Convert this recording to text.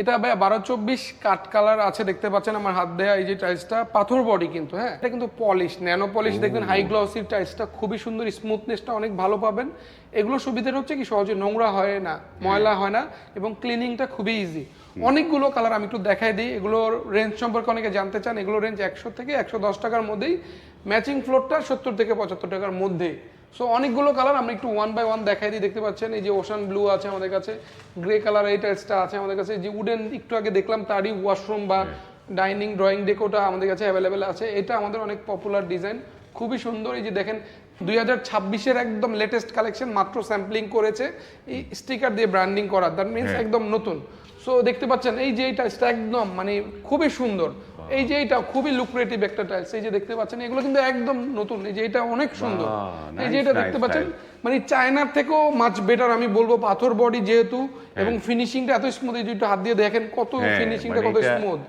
এটা ভাই বারো চব্বিশ কাঠ কালার আছে দেখতে পাচ্ছেন আমার হাত দেয়া এই যে টাইলসটা পাথর বডি কিন্তু হ্যাঁ? এটা কিন্তু পলিশ ন্যানো পলিশ দেখবেন হাই গ্লসি টাইলসটা খুবই সুন্দর স্মুথনেসটা অনেক ভালো পাবেন। এগুলো সুবিধা হচ্ছে কি সহজে নোংরা হয় না ময়লা হয় না এবং ক্লিনিংটা খুবই ইজি অনেকগুলো কালার আমি একটু দেখাই দিই এগুলোর রেঞ্জ সম্পর্কে অনেকে জানতে চান এগুলো রেঞ্জ একশো থেকে একশো দশ টাকার মধ্যেই ম্যাচিং ফ্লোরটা সত্তর থেকে পঁচাত্তর টাকার মধ্যেই। সো অনেকগুলো কালার আমরা একটু ওয়ান বাই ওয়ান দেখাই দিই দেখতে পাচ্ছেন? এই যে ওশান ব্লু আছে আমাদের কাছে গ্রে কালার এই টাইলসটা আছে আমাদের কাছে। যে উডেন একটু আগে দেখলাম তারই ওয়াশরুম বা ডাইনিং ড্রয়িং ডেকোটা আমাদের কাছে অ্যাভেলেবেল আছে। এটা আমাদের অনেক পপুলার ডিজাইন খুবই সুন্দর। এই যে দেখেন দুই হাজার ছাব্বিশের একদম লেটেস্ট কালেকশন মাত্র স্যাম্পলিং করেছে। এই স্টিকার দিয়ে ব্র্যান্ডিং করা দ্যাট মিনস একদম নতুন। সো দেখতে পাচ্ছেন এই যে এই একদম মানে খুবই সুন্দর। এই যে এটা খুবই লুক্রেটিভ একটা টাইলস এই যে দেখতে পাচ্ছেন এগুলো কিন্তু একদম নতুন এই যে এটা অনেক সুন্দর। এই যে এটা দেখতে পাচ্ছেন মানে চায়নার থেকেও মাছ বেটার আমি বলব পাথর বডি যেহেতু এবং ফিনিশিংটা এত স্মুথ এই যে একটু হাত দিয়ে দেখেন কত ফিনিশিং ফিনিশিংটা মানে কত স্মুথ